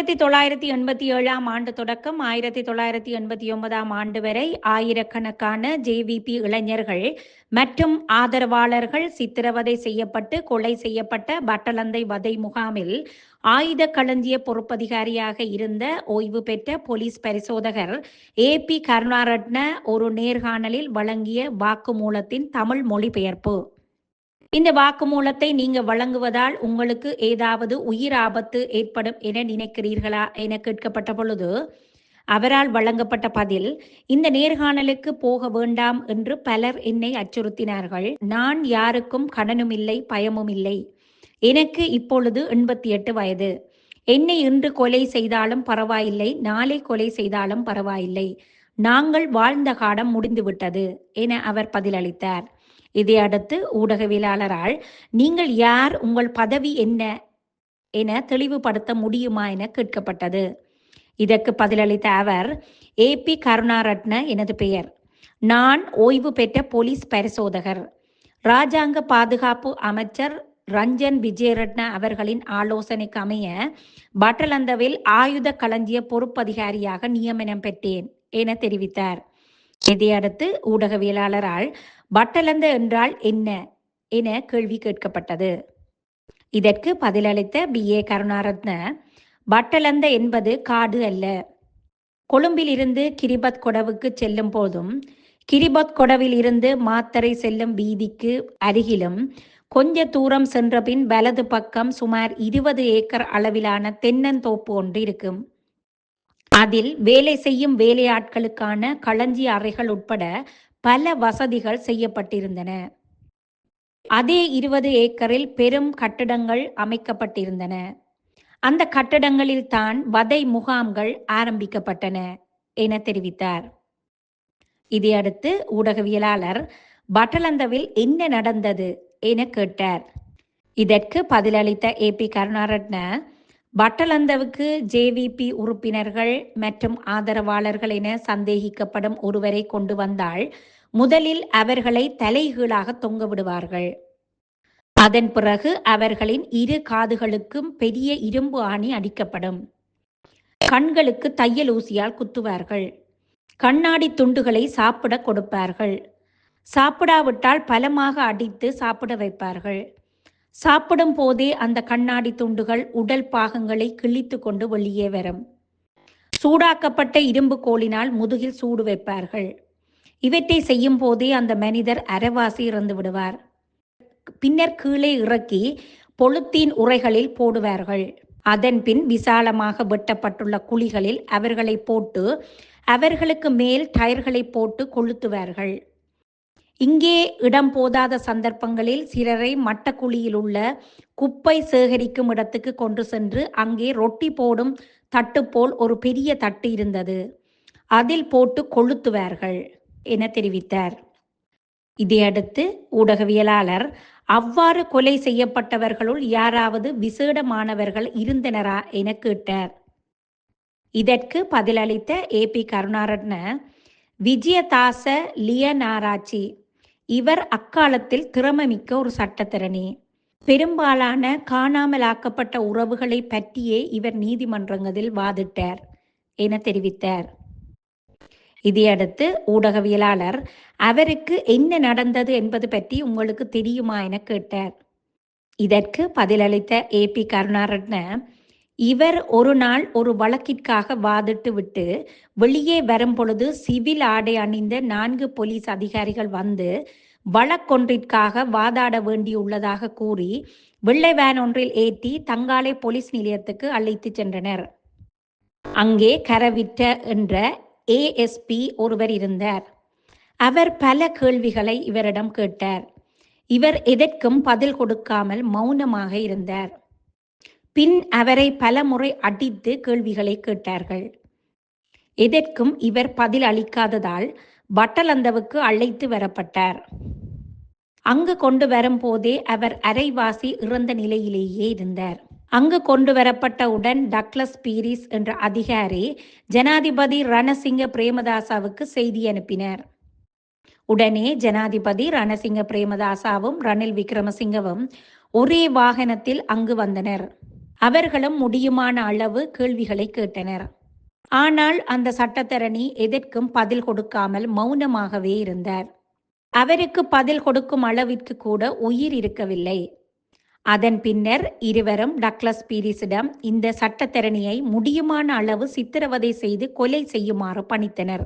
ஆயிரத்தி தொள்ளாயிரத்தி எண்பத்தி ஏழாம் ஆண்டு தொடக்கம் ஆயிரத்தி தொள்ளாயிரத்தி எண்பத்தி ஒன்பதாம் ஆண்டு வரை ஆயிரக்கணக்கான ஜேவிபி இளைஞர்கள் மற்றும் ஆதரவாளர்கள் சித்திரவதை செய்யப்பட்டு கொலை செய்யப்பட்ட பட்டலந்தை வதை முகாமில் ஆயுத களஞ்சிய பொறுப்பதிகாரியாக இருந்த ஓய்வு பெற்ற போலீஸ் பரிசோதகர் ஏ பி கருணாரட்ன ஒரு நேர்காணலில் வழங்கிய வாக்குமூலத்தின் தமிழ் மொழிபெயர்ப்பு. இந்த வாக்குமூலத்தை நீங்க வழங்குவதால் உங்களுக்கு ஏதாவது உயிர் ஆபத்து ஏற்படும் என நினைக்கிறீர்களா என கேட்கப்பட்ட பொழுது அவரால் வழங்கப்பட்ட பதில் இந்த நேர்காணலுக்கு போக வேண்டாம் என்று பலர் என்னை அச்சுறுத்தினார்கள். நான் யாருக்கும் கடனும் இல்லை பயமும் இல்லை. எனக்கு இப்பொழுது எண்பத்தி எட்டு வயது. என்னை இன்று கொலை செய்தாலும் பரவாயில்லை நாளை கொலை செய்தாலும் பரவாயில்லை. நாங்கள் வாழ்ந்த காலம் முடிந்துவிட்டது என அவர் பதிலளித்தார். இதை அடுத்து ஊடகவியலாளரால் நீங்கள் யார் உங்கள் பதவி என்ன என தெளிவுபடுத்த முடியுமா என கேட்கப்பட்டது. இதற்கு பதிலளித்த அவர் ஏ. பி. கருணாரட்ன எனது பெயர். நான் ஓய்வு பெற்ற போலீஸ் பரிசோதகர். ராஜாங்க பாதுகாப்பு அமைச்சர் ரஞ்சன் விஜயரட்ன அவர்களின் ஆலோசனைக்கு அமைய பட்டலந்தவில் ஆயுத களஞ்சிய பொறுப்பதிகாரியாக நியமனம் பெற்றேன் என தெரிவித்தார். இதையடுத்து ஊடகவியலாளரால் பட்டலந்த என்றால் என்ன? என கேள்வி கேட்கப்பட்டது. இதற்கு பதிலளித்த பி. ஏ. கருணாரத்ன பட்டலந்த என்பது காடு அல்ல. கொழும்பில் இருந்து கிரிபத் கொடவுக்கு செல்லும் போதும் கிரிபத் கொடவில் இருந்து மாத்தரை செல்லும் வீதிக்கு அருகிலும் கொஞ்ச தூரம் சென்றபின் வலது பக்கம் சுமார் இருபது ஏக்கர் அளவிலான தென்னந்தோப்பு ஒன்று இருக்கும். அதில் வேலை செய்யும் வேலையாட்களுக்கான களஞ்சிய அறைகள் உட்பட பல வசதிகள் செய்யப்பட்டிருந்தன. அதே இருபது ஏக்கரில் பெரும் கட்டடங்கள் அமைக்கப்பட்டிருந்தன. அந்த கட்டடங்களில் தான் வதை முகாம்கள் ஆரம்பிக்கப்பட்டன என தெரிவித்தார். இதையடுத்து ஊடகவியலாளர் பட்டலந்தவில் என்ன நடந்தது என கேட்டார். இதற்கு பதிலளித்த ஏ பி கருணாரட்ன பட்டலந்தவுக்கு ஜேவிபி உறுப்பினர்கள் மற்றும் ஆதரவாளர்கள் என சந்தேகிக்கப்படும் ஒருவரை கொண்டு வந்தால் முதலில் அவர்களை தலைகீழாக தொங்க விடுவார்கள். அதன் பிறகு அவர்களின் இரு காதுகளுக்கும் பெரிய இரும்பு ஆணி அடிக்கப்படும். கண்களுக்கு தையல் ஊசியால் குத்துவார்கள். கண்ணாடி துண்டுகளை சாப்பிட கொடுப்பார்கள். சாப்பிடாவிட்டால் பலமாக அடித்து சாப்பிட வைப்பார்கள். சாப்பிடும் போதே அந்த கண்ணாடி துண்டுகள் உடல் பாகங்களை கிழித்து கொண்டு வெளியே வரும். சூடாக்கப்பட்ட இரும்பு கோலினால் முதுகில் சூடு வைப்பார்கள். இவற்றை செய்யும் போதே அந்த மனிதர் அரைவாசி இறந்து விடுவார். பின்னர் கீழே இறக்கி பொழுத்தீன் உரைகளில் போடுவார்கள். அதன் பின் விசாலமாக வெட்டப்பட்டுள்ள குழிகளில் அவர்களை போட்டு அவர்களுக்கு மேல் டயர்களை போட்டு கொளுத்துவார்கள். இங்கே இடம் போதாத சந்தர்ப்பங்களில் சிலரை மட்டக்குழியில் உள்ள குப்பை சேகரிக்கும் இடத்துக்கு கொண்டு சென்று அங்கே ரொட்டி போடும் தட்டு போல் ஒரு பெரிய தட்டு இருந்தது. அதில் போட்டு கொளுத்துவார்கள் என தெரிவித்தார். இதையடுத்து ஊடகவியலாளர் அவ்வாறு கொலை செய்யப்பட்டவர்களுள் யாராவது விசேடமானவர்கள் இருந்தனரா? என கேட்டார். இதற்கு பதிலளித்த ஏ பி கருணாரட்ன விஜயதாச லியனாராச்சி இவர் அக்காலத்தில் திறமைமிக்க ஒரு சட்டத்திறனி பெரும்பாலான காணாமலாக்கப்பட்ட உறவுகளை பற்றியே இவர் நீதிமன்றங்களில் வாதிட்டார் என தெரிவித்தார். இதையடுத்து ஊடகவியலாளர் அவருக்கு என்ன நடந்தது என்பது பற்றி உங்களுக்கு தெரியுமா என கேட்டார். இதற்கு பதிலளித்த ஏ. பி. கருணாரட்ன இவர் ஒரு நாள் ஒரு வழக்கிற்காக வாதிட்டு விட்டு வெளியே வரும் பொழுது சிவில் ஆடை அணிந்த நான்கு போலீஸ் அதிகாரிகள் வந்து வழக்கொன்றிற்காக வாதாட வேண்டியுள்ளதாக கூறி வெள்ளை வேன் ஒன்றில் ஏற்றி தங்காலை போலீஸ் நிலையத்துக்கு அழைத்து சென்றனர். அங்கே கரவிட்ட என்ற ஏஎஸ்பி ஒருவர் இருந்தார். அவர் பல கேள்விகளை இவரிடம் கேட்டார். இவர் எதற்கும் பதில் கொடுக்காமல் மௌனமாக இருந்தார். பின் அவரை பலமுறை அடித்து கேள்விகளை கேட்டார்கள். எதற்கும் இவர் பதில் அளிக்காததால் வட்டலந்தவுக்கு அழைத்து வரப்பட்டார். அங்கு கொண்டு வரும்போதே அவர் அரைவாசி இறந்த நிலையிலேயே இருந்தார். அங்கு கொண்டு வரப்பட்டவுடன் டக்ளஸ் பீரிஸ் என்ற அதிகாரி ஜனாதிபதி ரணசிங்க பிரேமதாசாவுக்கு செய்தி அனுப்பினார். உடனே ஜனாதிபதி ரணசிங்க பிரேமதாசாவும் ரணில் விக்ரமசிங்கவும் ஒரே வாகனத்தில் அங்கு வந்தனர். அவர்களும் முடியுமான அளவு கேள்விகளை கேட்டனர். ஆனால் அந்த சட்டத்தரணி எதற்கும் பதில் கொடுக்காமல் மௌனமாகவே இருந்தார். அவருக்கு பதில் கொடுக்கும் அளவிற்கு கூட உயிர் இருக்கவில்லை. அதன் பின்னர் இருவரும் டக்ளஸ் பீரிஸிடம் இந்த சட்டத்தரணியை முடியுமான அளவு சித்திரவதை செய்து கொலை செய்யுமாறு பணித்தனர்.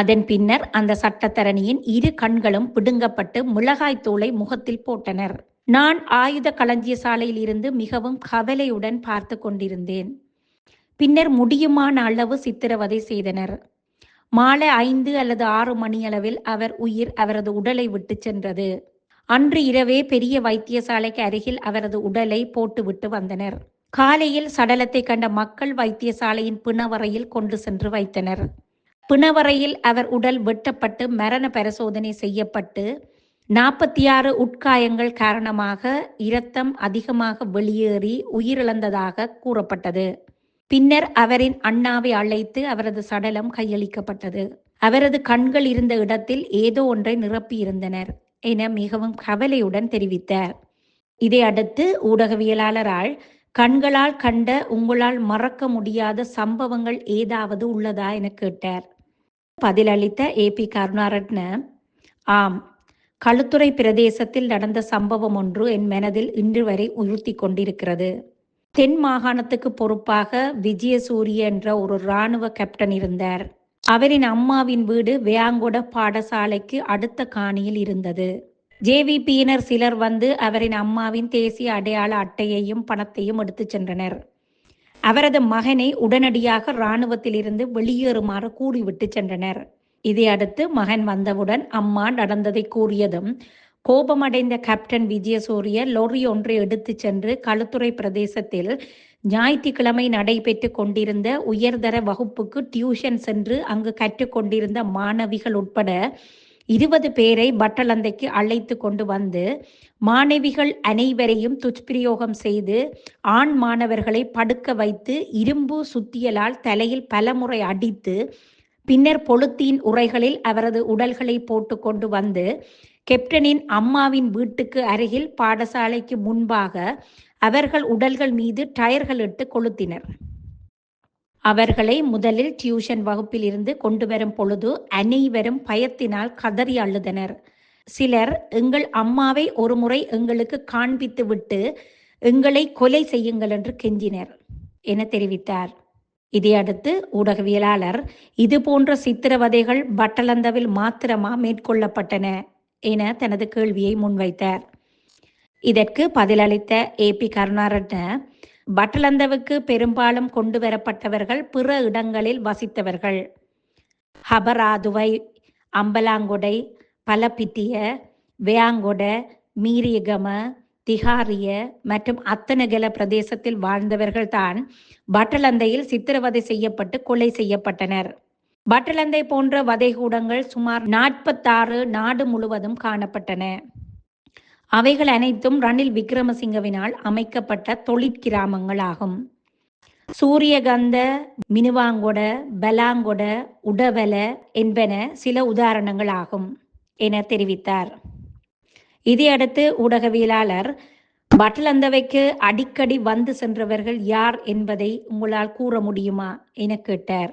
அதன் பின்னர் அந்த சட்டத்தரணியின் இரு கண்களும் பிடுங்கப்பட்டு மிளகாய் தூளை முகத்தில் போட்டனர். நான் ஆயுத களஞ்சிய சாலையில் இருந்து மிகவும் கவலையுடன் பார்த்து கொண்டிருந்தேன். பின்னர் முடியுமான அளவு சித்திரவதை செய்தனர். மாலை ஐந்து அல்லது ஆறு மணியளவில் அவர் உயிர் அவரது உடலை விட்டு சென்றது. அன்று இரவே பெரிய வைத்தியசாலைக்கு அருகில் அவரது உடலை போட்டுவிட்டு வந்தனர். காலையில் சடலத்தை கண்ட மக்கள் வைத்தியசாலையின் பிணவரையில் கொண்டு சென்று வைத்தனர். பிணவரையில் அவர் உடல் வெட்டப்பட்டு மரண பரிசோதனை செய்யப்பட்டு நாற்பத்தி ஆறு உட்காயங்கள் காரணமாக இரத்தம் அதிகமாக வெளியேறி உயிரிழந்ததாக கூறப்பட்டது. பின்னர் அவரின் அண்ணாவை அழைத்து அவரது சடலம் கையளிக்கப்பட்டது. அவரது கண்கள் இருந்த இடத்தில் ஏதோ ஒன்றை நிரப்பியிருந்தனர் என மிகவும் கவலையுடன் தெரிவித்தார். இதை அடுத்து ஊடகவியலாளரால் கண்களால் கண்ட உங்களால் மறக்க முடியாத சம்பவங்கள் ஏதாவது உள்ளதா என கேட்டார். பதிலளித்த ஏ பி கருணாரட்ன ஆம் களுத்துறை பிரதேசத்தில் நடந்த சம்பவம் ஒன்று என் மனதில் இன்று வரை உறுத்தி கொண்டிருக்கிறது. தென் மாகாணத்துக்கு பொறுப்பாக விஜயசூரிய என்ற ஒரு இராணுவ கேப்டன் இருந்தார். அவரின் அம்மாவின் வீடு வேயாங்கொட பாடசாலைக்கு அடுத்த காணியில் இருந்தது. ஜேவிபியினர் சிலர் வந்து அவரின் அம்மாவின் தேசிய அடையாள அட்டையையும் பணத்தையும் எடுத்துச் சென்றனர். அவரது மகனை உடனடியாக இராணுவத்திலிருந்து வெளியேறுமாறு கூறிவிட்டு சென்றனர். இதை அடுத்து மகன் வந்தவுடன் அம்மா நடந்ததை கூறியதும் கோபமடைந்த கேப்டன் விஜயசூரிய லொரி ஒன்றை எடுத்துச் சென்று களுத்துறை பிரதேசத்தில் ஞாயிற்றுக்கிழமை நடைபெற்று கொண்டிருந்த உயர்தர வகுப்புக்கு டியூஷன் சென்று அங்கு கற்றுக்கொண்டிருந்த மாணவிகள் உட்பட இருபது பேரை பட்டலந்தைக்கு அழைத்து கொண்டு வந்து மாணவிகள் அனைவரையும் துஷ்பிரயோகம் செய்து ஆண் மாணவர்களை படுக்க வைத்து இரும்பு சுத்தியலால் தலையில் பலமுறை அடித்து பின்னர் பொழுத்தியின் உரைகளில் அவரது உடல்களை போட்டு கொண்டு வந்து கெப்டனின் அம்மாவின் வீட்டுக்கு அருகில் பாடசாலைக்கு முன்பாக அவர்கள் உடல்கள் மீது டயர்கள் இட்டு கொளுத்தினர். அவர்களை முதலில் டியூஷன் வகுப்பில் இருந்து கொண்டு வரும் பொழுது அனைவரும் பயத்தினால் கதறி அழுதனர். சிலர் எங்கள் அம்மாவை ஒருமுறை எங்களுக்கு காண்பித்து விட்டு எங்களை கொலை செய்யுங்கள் என்று கெஞ்சினர் என தெரிவித்தார். இதையடுத்து ஊடகவியலாளர் இதுபோன்ற சித்திரவதைகள் பட்டலந்தவில் மாத்திரமா மேற்கொள்ளப்பட்டன? என தனது கேள்வியை முன்வைத்தார். இதற்கு பதிலளித்த ஏ பி கருணாரட்ன பட்டலந்தவுக்கு பெரும்பாலும் கொண்டு வரப்பட்டவர்கள் பிற இடங்களில் வசித்தவர்கள். ஹபராதுவை அம்பலாங்கொடை பலபித்திய வேயாங்கொட மீரியகம திகாரிய மற்றும் அத்தனகல பிரதேசத்தில் வாழ்ந்தவர்கள்தான் பட்டலந்தையில் சித்திரவதை செய்யப்பட்டு கொலை செய்யப்பட்டனர். பட்டலந்தை போன்ற வதைகூடங்கள் சுமார் நாற்பத்தாறு நாடு முழுவதும் காணப்பட்டன. அவைகள் அனைத்தும் ரணில் விக்ரமசிங்கவினால் அமைக்கப்பட்ட தொழிற்கிராமங்கள் ஆகும் சூரியகந்த மினுவாங்கொட பலாங்கொட உடவல என்பன சில உதாரணங்கள் ஆகும் என தெரிவித்தார். இதையடுத்து ஊடகவியலாளர் பட்டலந்தவைக்கு அடிக்கடி வந்து சென்றவர்கள் யார் என்பதை உங்களால் கூற முடியுமா என கேட்டார்.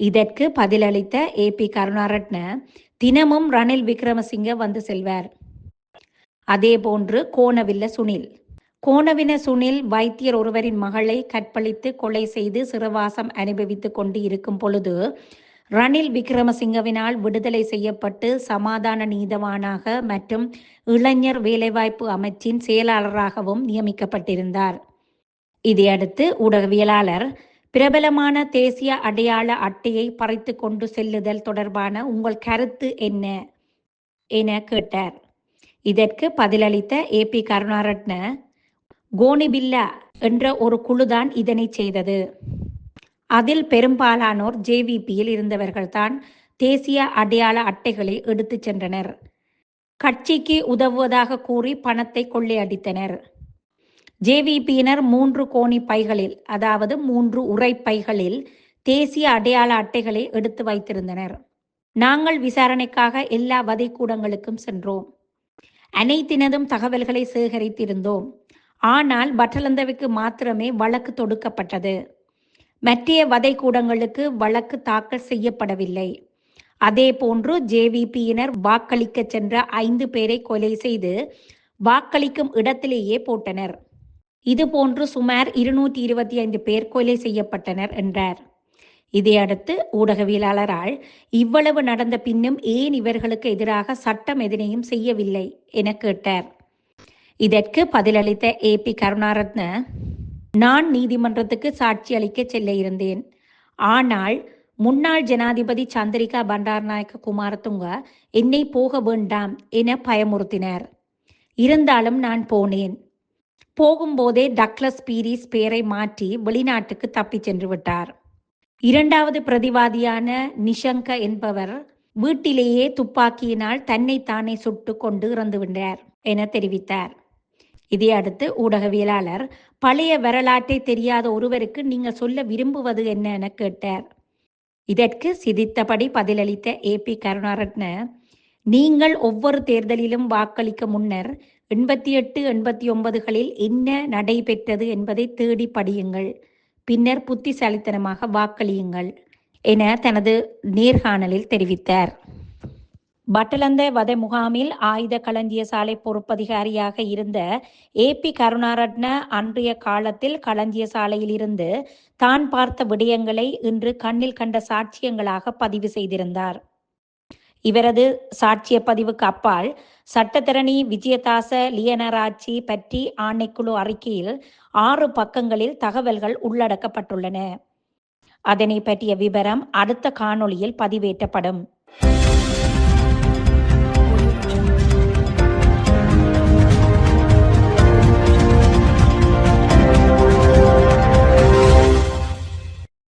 இதற்கு பதிலளித்த ஏ பி கருணாரட்ன தினமும் ரணில் விக்ரமசிங்க வந்து செல்வார். அதேபோன்று கோணவில்ல சுனில். கோணவின சுனில் வைத்தியர் ஒருவரின் மகளை கற்பழித்து கொலை செய்து சிறவாசம் அனுபவித்துக் கொண்டு இருக்கும் பொழுது ரணில் விக்ரமசிங்கவினால் விடுதலை செய்யப்பட்டு சமாதான நீதவானாக மற்றும் இளைஞர் வேலைவாய்ப்பு அமைச்சின் செயலாளராகவும் நியமிக்கப்பட்டிருந்தார். இதையடுத்து ஊடகவியலாளர் பிரபலமான தேசிய அடையாள அட்டையை பறித்து கொண்டு செல்லுதல் தொடர்பான உங்கள் கருத்து என்ன? என கேட்டார். இதற்கு பதிலளித்த ஏ. பி. கருணாரட்ன கோனிபில்லா என்ற ஒரு குழுதான் இதனை செய்தது. அதில் பெரும்பாலானோர் ஜேவிபியில் இருந்தவர்கள்தான் தேசிய அடையாள அட்டைகளை எடுத்துச் சென்றனர். கட்சிக்கு உதவுவதாக கூறி பணத்தை கொள்ளையடித்தனர். ஜேவிபியினர் மூன்று கோணி பைகளில் அதாவது மூன்று உரை பைகளில் தேசிய அடையாள அட்டைகளை எடுத்து வைத்திருந்தனர். நாங்கள் விசாரணைக்காக எல்லா வதைக்கூடங்களுக்கும் சென்றோம். அனைத்தினதும் தகவல்களை சேகரித்திருந்தோம். ஆனால் பட்டலந்தவிற்கு மாத்திரமே வழக்கு தொடுக்கப்பட்டது. மற்றைய வதைக்கூடங்களுக்கு வழக்கு தாக்கல் செய்யப்படவில்லை. அதே போன்று ஜேவிபியினர் வாக்களிக்க சென்ற ஐந்து பேரை கொலை செய்து வாக்களிக்கும் இடத்திலேயே போட்டனர். இதுபோன்று சுமார் இருநூற்றி இருபத்தி ஐந்து பேர் கொலை செய்யப்பட்டனர் என்றார். இதையடுத்து ஊடகவியலாளரால் இவ்வளவு நடந்த பின்னும் ஏன் இவர்களுக்கு எதிராக சட்டம் எதனையும் செய்யவில்லை என கேட்டார். இதற்கு பதிலளித்த ஏ. பி. கருணாரத்ன நான் நீதிமன்றத்துக்கு சாட்சி அளிக்க செல்ல இருந்தேன். ஆனால் முன்னாள் ஜனாதிபதி சந்திரிகா பண்டாரநாயக்க குமாரதுங்க என்னை போக வேண்டாம் என பயமுறுத்தினார். இருந்தாலும் நான் போனேன். போகும்போதே டக்ளஸ் பீரிஸ் பெயரை மாற்றி வெளிநாட்டுக்கு தப்பிச் சென்று விட்டார். இரண்டாவது பிரதிவாதியான நிஷங்க என்பவர் வீட்டிலேயே துப்பாக்கியினால் தன்னை தானே சுட்டு கொண்டு இறந்துவிட்டார் என தெரிவித்தார். இதையடுத்து ஊடகவியலாளர் பழைய வரலாற்றை தெரியாத ஒருவருக்கு நீங்கள் சொல்ல விரும்புவது என்ன என கேட்டார். இதற்கு சிதித்தபடி பதிலளித்த ஏ பி கருணாரட்ன நீங்கள் ஒவ்வொரு தேர்தலிலும் வாக்களிக்க முன்னர் எண்பத்தி எட்டு எண்பத்தி ஒன்பதுகளில் என்ன நடைபெற்றது என்பதை தேடி படியுங்கள். பின்னர் புத்திசாலித்தனமாக வாக்களியுங்கள் என தனது நேர்காணலில் தெரிவித்தார். பட்டலந்த வத முகாமில் ஆயுத களஞ்சிய சாலை பொறுப்பதிகாரியாக இருந்த ஏ பி கருணாரட்ன அன்றைய காலத்தில் களஞ்சிய சாலையில் இருந்து தான் பார்த்த விடயங்களை இன்று கண்ணில் கண்ட சாட்சியங்களாக பதிவு செய்திருந்தார். இவரது சாட்சிய பதிவுக்கு அப்பால் சட்டத்தரணி விஜயதாச லியனராட்சி பற்றி ஆணைக்குழு அறிக்கையில் ஆறு பக்கங்களில் தகவல்கள் உள்ளடக்கப்பட்டுள்ளன. அதனை பற்றிய விவரம் அடுத்த காணொளியில் பதிவேற்றப்படும்.